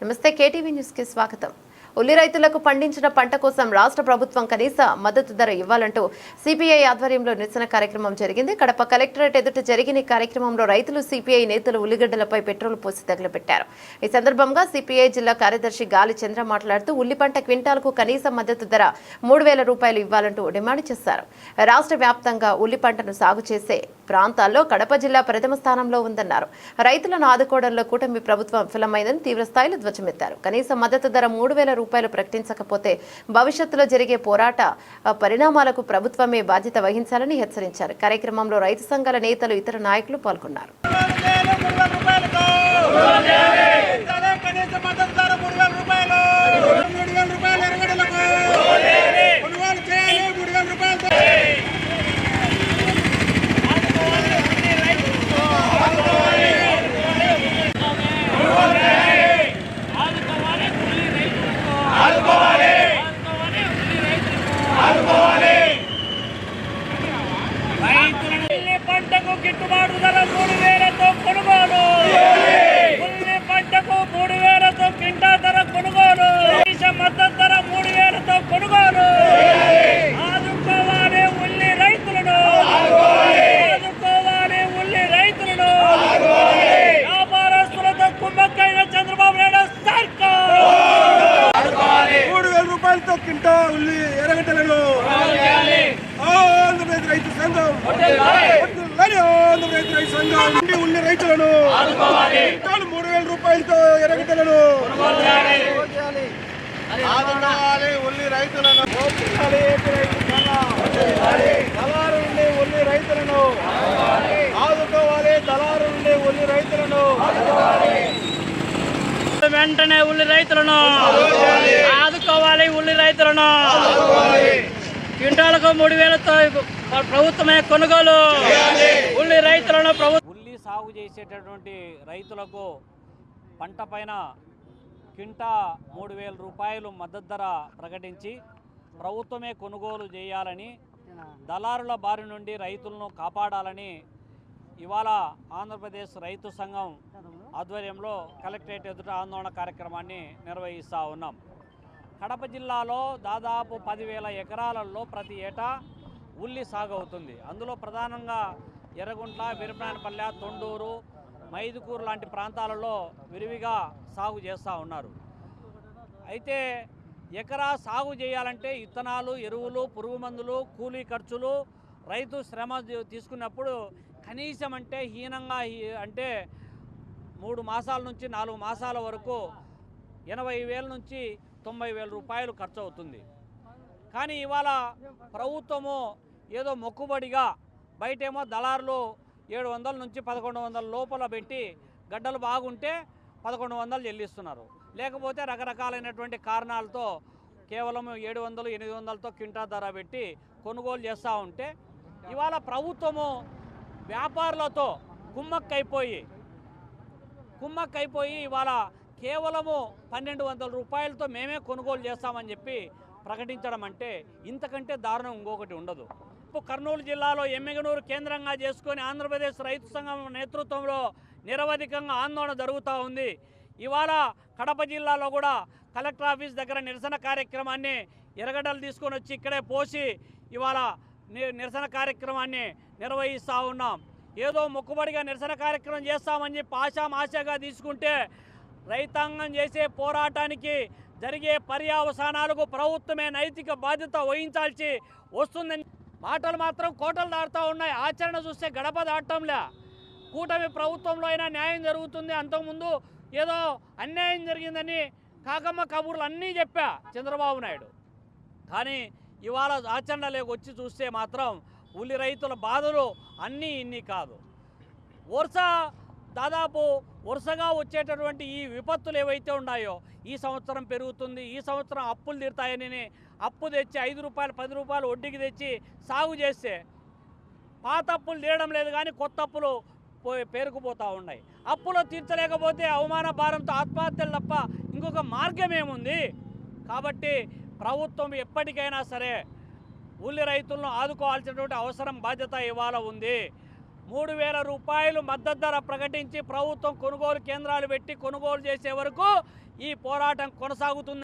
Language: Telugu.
నమస్తే కేటీవీ న్యూస్కి స్వాగతం. ఉల్లి రైతులకు పండించిన పంట కోసం రాష్ట్ర ప్రభుత్వం కనీస మద్దతు ధర ఇవ్వాలంటూ సిపిఐ ఆధ్వర్యంలో నిరసన కార్యక్రమం జరిగింది. కడప కలెక్టరేట్ ఎదుట జరిగిన కార్యక్రమంలో రైతులు సిపిఐ నేతలు ఉల్లిగడ్డలపై పెట్రోల్ పోసి తగలబెట్టారు ఈ సందర్భంగా సిపిఐ జిల్లా కార్యదర్శి గాలి చంద్ర మాట్లాడుతూ ఉల్లి పంట క్వింటాల్కు కనీస మద్దతు ధర మూడు వేల రూపాయలు ఇవ్వాలంటూ డిమాండ్ చేశారు. రాష్ట్ర వ్యాప్తంగా ఉల్లి పంటను సాగు చేసే ప్రాంతాల్లో కడప జిల్లా ప్రథమ స్థానంలో ఉందన్నారు. రైతులను ఆదుకోవడంలో కూటమి ప్రభుత్వం విఫలమైందని తీవ్రస్థాయిలో ధ్వజమెత్తారు. కనీస మద్దతు ధర మూడు వేల రూపాయలు ప్రకటించకపోతే భవిష్యత్తులో జరిగే పోరాట పరిణామాలకు ప్రభుత్వమే బాధ్యత వహించాలని హెచ్చరించారు. కార్యక్రమంలో రైతు సంఘాల నేతలు ఇతర నాయకులు పాల్గొన్నారు కనీస మద్దతు ధర మూడు వేల రూపాయలు మూడు వేల రూపాయలు ఎరగడలకు కొనుగోలు చేయాలి మూడు వేల రూపాయలతో ఉల్లి పంటకు గిట్టుబాటు ధర మూడు వేలతో కొనుగోలు ఉల్లి పంటకు మూడు వేలతో కింటా ధర కొనుగోలు దేశ మద్దతు ధర మూడు వేలతో కొనుగోలు ఆదుకోవాలి ఉల్లి రైతులను ఆదుకోవాలి ఉల్లి రైతులను వ్యాపారస్తులతో కుమ్మక్కైన చంద్రబాబు నాయుడు సర్కార్ మూడు వేల రూపాయలతో కింటా ఉల్లి ఎరగడ్డలను ఆంధ్రప్రదేశ్ రైతు సంఘం. ఆంధ్రప్రదేశ్ రైతు సంఘం. ఉండి ఉల్లి రైతులను. కింటాలు మూడు వేల రూపాయలతో ఆదుకోవాలి ఉల్లి రైతులను. దళారు నుండి ఉల్లి రైతులను. ఆదుకోవాలి దళారు నుండి ఉల్లి రైతులను. వెంటనే ఉల్లి రైతులను. ఆదుకోవాలి ఉల్లి రైతులను. క్వింటాలకు మూడు వేలతో ప్రభుత్వమే కొనుగోలు. ఉల్లి రైతులను ప్రభుత్వం ఉల్లి సాగు చేసేటటువంటి రైతులకు పంట పైన క్వింటా మూడు వేల రూపాయలు మద్దతు ధర ప్రకటించి ప్రభుత్వమే కొనుగోలు చేయాలని దళారుల బారి నుండి రైతులను కాపాడాలని ఇవాళ ఆంధ్రప్రదేశ్ రైతు సంఘం ఆధ్వర్యంలో కలెక్టరేట్ ఎదుట ఆందోళన కార్యక్రమాన్ని నిర్వహిస్తూ ఉన్నాం. కడప జిల్లాలో దాదాపు పదివేల ఎకరాలలో ప్రతి ఏటా ఉల్లి సాగు అవుతుంది అందులో ప్రధానంగా ఎర్రగుంట్ల వీరప్రాయనపల్లె తొండూరు మైదుకూరు లాంటి ప్రాంతాలలో విరివిగా సాగు చేస్తూ ఉన్నారు. అయితే ఎకరా సాగు చేయాలంటే ఇత్తనాలు ఎరువులు పురుగు మందులు కూలీ ఖర్చులు రైతు శ్రమ తీసుకున్నప్పుడు కనీసం అంటే హీనంగా అంటే మూడు మాసాల నుంచి నాలుగు మాసాల వరకు ఎనభై వేల నుంచి తొంభై వేల రూపాయలు ఖర్చు అవుతుంది కానీ ఇవాళ ప్రభుత్వము ఏదో మొక్కుబడిగా బయటేమో దళారులు ఏడు వందల నుంచి పదకొండు వందల లోపల పెట్టి గడ్డలు బాగుంటే పదకొండు వందలు చెల్లిస్తున్నారు. లేకపోతే రకరకాలైనటువంటి కారణాలతో కేవలం ఏడు వందలు ఎనిమిది వందలతో క్వింటా ధర పెట్టి కొనుగోలు చేస్తూ ఉంటే ఇవాళ ప్రభుత్వము వ్యాపారులతో కుమ్మక్కైపోయి కుమ్మక్కైపోయి ఇవాళ కేవలము పన్నెండు వందల రూపాయలతో మేమే కొనుగోలు చేస్తామని చెప్పి ప్రకటించడం అంటే ఇంతకంటే దారుణం ఇంకొకటి ఉండదు. ఇప్పుడు కర్నూలు జిల్లాలో ఎమ్మిగనూరు కేంద్రంగా చేసుకొని ఆంధ్రప్రదేశ్ రైతు సంఘం నేతృత్వంలో నిరవధికంగా ఆందోళన జరుగుతూ ఉంది. ఇవాళ కడప జిల్లాలో కూడా కలెక్టర్ ఆఫీస్ దగ్గర నిరసన కార్యక్రమాన్ని ఎరగడలు తీసుకొని వచ్చి ఇక్కడే పోసి ఇవాళ ని- నిరసన కార్యక్రమాన్ని నిర్వహిస్తూ ఉన్నాం. ఏదో మొక్కుబడిగా నిరసన కార్యక్రమం చేస్తామని చెప్పి ఆశామాశగా తీసుకుంటే రైతాంగం చేసే పోరాటానికి జరిగే పర్యావసానాలకు ప్రభుత్వమే నైతిక బాధ్యత వహించాల్సి వస్తుందని మాటలు మాత్రం కోటలు దాటుతూ ఉన్నాయి. ఆచరణ చూస్తే గడప దాటంలే. కూటమి ప్రభుత్వంలో అయినా న్యాయం జరుగుతుంది. అంతకుముందు ఏదో అన్యాయం జరిగిందని కాకమ్మ కబుర్లు అన్నీ చెప్పా చంద్రబాబు నాయుడు. కానీ ఇవాళ ఆచరణలోకి వచ్చి చూస్తే మాత్రం ఉల్లి రైతుల బాధలు అన్నీ ఇన్ని కాదు. వరుస దాదాపు వరుసగా వచ్చేటటువంటి ఈ విపత్తులు ఏవైతే ఉన్నాయో ఈ సంవత్సరం పెరుగుతుంది ఈ సంవత్సరం అప్పులు తీరుతాయని అప్పు తెచ్చి ఐదు రూపాయలు పది రూపాయలు వడ్డీకి తెచ్చి సాగు చేస్తే పాత అప్పులు తీయడం లేదు కానీ కొత్త అప్పులు పో- పేరుకుపోతూ ఉన్నాయి. అప్పులు తీర్చలేకపోతే అవమాన భారంతో ఆత్మహత్యలు తప్ప ఇంకొక మార్గం ఏముంది? కాబట్టి ప్రభుత్వం ఎప్పటికైనా సరే ఉల్లి రైతులను ఆదుకోవాల్సినటువంటి అవసరం బాధ్యత ఇవాళ ఉంది. మూడు వేల రూపాయలు మద్దతు ధర ప్రకటించి ప్రభుత్వం కొనుగోలు కేంద్రాలు పెట్టి కొనుగోలు చేసే వరకు ఈ పోరాటం కొనసాగుతుంది.